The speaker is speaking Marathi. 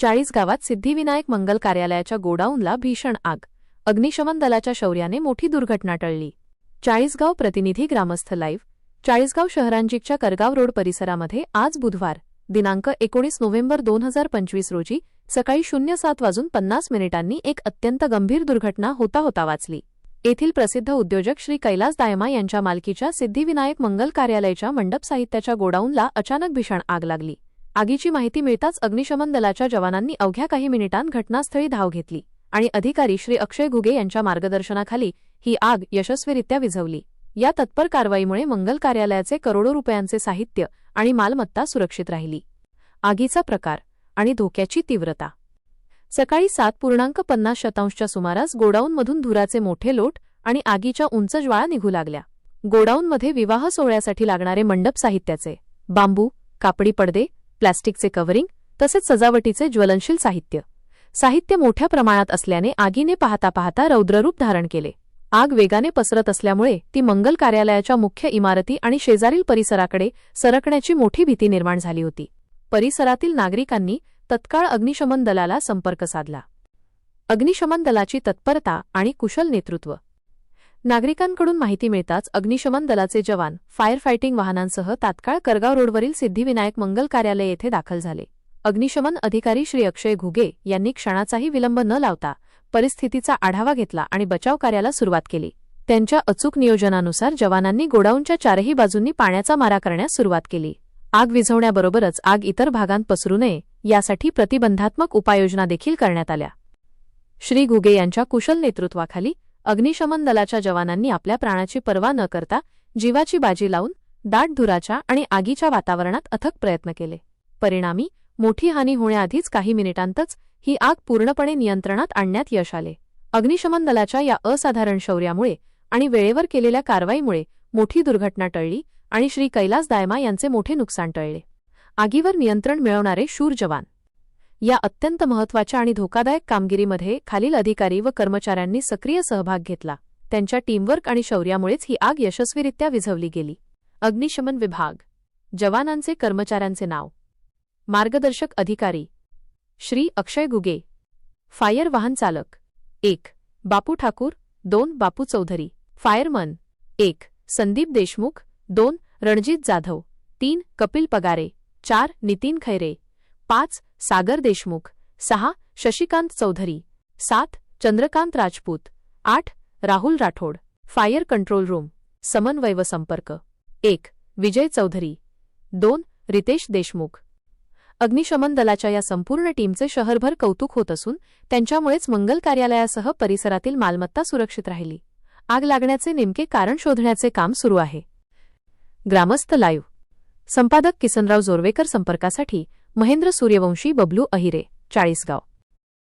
चाळीस गावात सिद्धिविनायक मंगल कार्यालयाच्या गोडाऊनला भीषण आग. अग्निशमन दलाच्या शौर्याने मोठी दुर्घटना टळली. चाळीसगाव प्रतिनिधी ग्रामस्थ लाईव्ह. चाळीसगाव शहरांजीकच्या करगाव रोड परिसरामध्ये आज बुधवार दिनांक एकोणीस नोव्हेंबर दोन हजार पंचवीस रोजी सकाळी शून्य सात वाजून पन्नास मिनिटांनी एक अत्यंत गंभीर दुर्घटना होता होता वाचली. येथील प्रसिद्ध उद्योजक श्री कैलास दायमा यांच्या मालकीच्या सिद्धिविनायक मंगल कार्यालयाच्या मंडप साहित्याच्या गोडाऊनला अचानक भीषण आग लागली. आगीची माहिती मिळताच अग्निशमन दलाच्या जवानांनी अवघ्या काही मिनिटांत घटनास्थळी धाव घेतली आणि अधिकारी श्री अक्षय घुगे यांच्या मार्गदर्शनाखाली ही आग यशस्वीरित्या विझवली. या तत्पर कारवाईमुळे मंगल कार्यालयाचे करोडो रुपयांचे साहित्य आणि मालमत्ता सुरक्षित राहिली. आगीचा प्रकार आणि धोक्याची तीव्रता. सकाळी सात पूर्णांक पन्नास शतांशच्या सुमारास गोडाऊनमधून धुराचे मोठे लोट आणि आगीच्या उंच ज्वाळा निघू लागल्या. गोडाऊनमध्ये विवाह सोहळ्यासाठी लागणारे मंडप साहित्याचे बांबू कापडी पडदे प्लास्टिकचे कव्हरिंग तसेच सजावटीचे ज्वलनशील साहित्य. साहित्य मोठ्या प्रमाणात असल्याने आगीने पाहता पाहता रौद्ररूप धारण केले. आग वेगाने पसरत असल्यामुळे ती मंगल कार्यालयाच्या मुख्य इमारती आणि शेजारील परिसराकडे सरकण्याची मोठी भीती निर्माण झाली होती. परिसरातील नागरिकांनी तत्काळ अग्निशमन दलाला संपर्क साधला. अग्निशमन दलाची तत्परता आणि कुशल नेतृत्व. नागरिकांकडून माहिती मिळताच अग्निशमन दलाचे जवान फायर फायटिंग वाहनांसह तात्काळ करगाव रोडवरील सिद्धिविनायक मंगल कार्यालय येथे दाखल झाले. अग्निशमन अधिकारी श्री अक्षय घुगे यांनी क्षणाचाही विलंब न लावता परिस्थितीचा आढावा घेतला आणि बचाव कार्याला सुरुवात केली. त्यांच्या अचूक नियोजनानुसार जवानांनी गोडाऊनच्या चारही बाजूंनी पाण्याचा मारा करण्यास सुरुवात केली. आग विझवण्याबरोबरच आग इतर भागांत पसरू नये यासाठी प्रतिबंधात्मक उपाययोजना देखील करण्यात आल्या. श्री घुगे यांच्या कुशल नेतृत्वाखाली अग्निशमन दलाच्या जवानांनी आपल्या प्राणाची पर्वा न करता जीवाची बाजी लावून दाट धुराच्या आणि आगीच्या वातावरणात अथक प्रयत्न केले. परिणामी मोठी हानी होण्याआधीच काही मिनिटांतच ही आग पूर्णपणे नियंत्रणात आणण्यात यश आले. अग्निशमन दलाच्या या असाधारण शौर्यामुळे आणि वेळेवर केलेल्या कारवाईमुळे मोठी दुर्घटना टळली आणि श्री कैलास दायमा यांचे मोठे नुकसान टळले. आगीवर नियंत्रण मिळवणारे शूर जवान या अत्यंत महत्त्वाच्या आणि धोकादायक कामगिरीमध्ये खालील अधिकारी व कर्मचाऱ्यांनी सक्रिय सहभाग घेतला. त्यांच्या टीमवर्क आणि शौर्यामुळेच ही आग यशस्वीरित्या विझवली गेली. अग्निशमन विभाग. जवानांचे कर्मचाऱ्यांचे नाव. मार्गदर्शक अधिकारी. श्री अक्षय गुगे. फायर वाहन चालक. एक. बापू ठाकूर. दोन. बापू चौधरी. फायरमन. एक. संदीप देशमुख. दोन. रणजित जाधव. तीन. कपिल पगारे. चार. नितीन खैरे. पाच. सागर देशमुख सहा शशिकांत चौधरी सात चंद्रकांत राजपूत आठ Rahul Rathod fire control room समन्वय व संपर्क एक विजय चौधरी दोन रितेश देशमुख. अग्निशमन दलाच्या या संपूर्ण टीमचे शहरभर कौतुक होत असून त्यांच्यामुळेच मंगल कार्यालयासह परिसरातील मालमत्ता सुरक्षित राहिली. आग लागण्याचे नेमके कारण शोधण्याचे काम सुरू आहे. ग्रामस्थ लाईव्ह संपादक किसनराव जोरवेकर संपर्कासाठी महेंद्र सूर्यवंशी बबलू अहिरे चाळीसगाव.